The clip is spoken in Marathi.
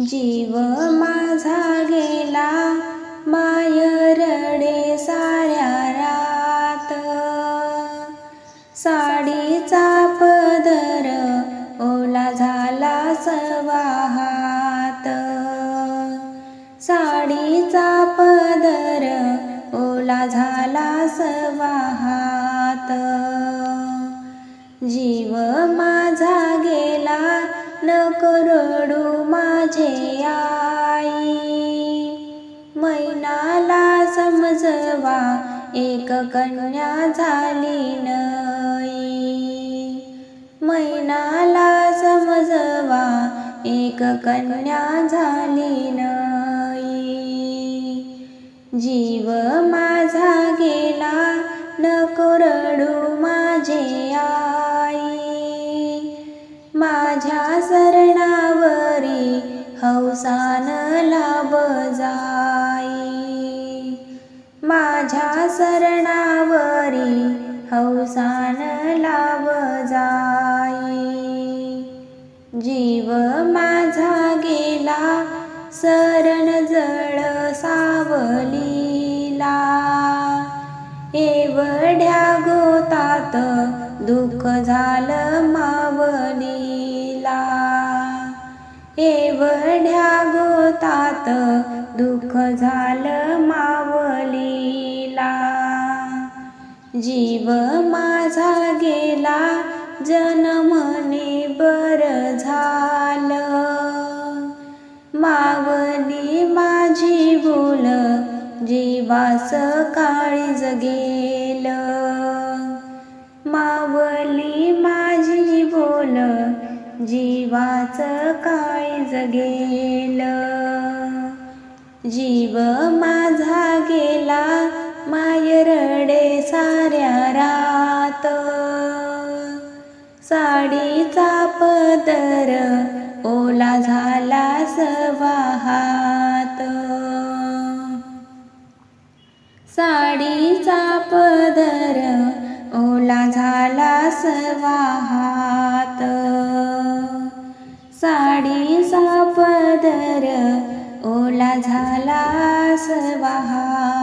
जीव माझा गेला माय रडे साऱ्या रात. साडीचा पदर ओला झाला सवाहात. साडीचा पदर ओला झाला सवाहात. जीव माझे आई. मैनाला समजवा एक कन्या झाली नई मैनाला समजवा एक कन्या झाली नई जीव माझा गेला हौसान लाभ जाई. माझ्या सरणावरी हौसान लाभ जाई. जीव माझा गेला शरण जळ सावलीला. एवढ्या गोतात दुःख झालं एवढ्या गोतात दुःख झालं मावलीला. जीव माझा गेला जनमने बर झालं. मावली माझी बोल जीवास काळीज गेलं. जीवाच काय गेलं जीव माझा गेला मायरडे साऱ्या रात. साडीचा पदर ओला झाला सवाहात साडीचा पदर ओला झाला सवाहात साडीचा पदर ओला झाला सवाहा